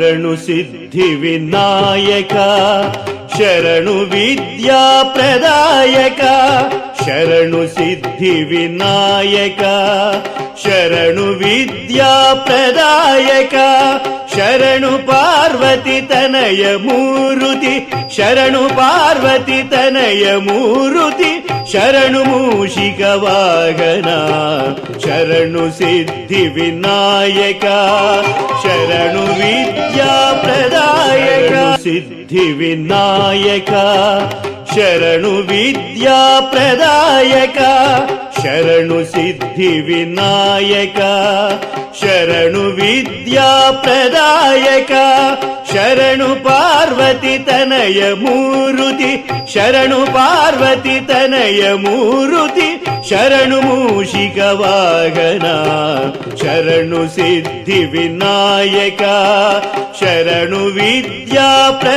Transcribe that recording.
శరణు సిద్ధి వినాయక శరణు విద్యా ప్రదాయక శరణు సిద్ధి వినాయక శరణు విద్యా ప్రదాయక శరణు పార్వతి తనయ మూరుతి శరణు పార్వతి తనయ మూరుతి శరణు మూషిక వాహన శరణు సిద్ధి వినాయక శరణు విద్యా సిద్ధి వినాయక శరణు విద్యా ప్రదాయక శరణు సిద్ధి వినాయక శరణు విద్యా ప్రదాయక శరణు పార్వతి తనయ మూరుతి శరణు పార్వతి తనయ మూరుతి శరణు మూషిక వాగనా శరణు సిద్ధి వినాయక శరణు విద్యా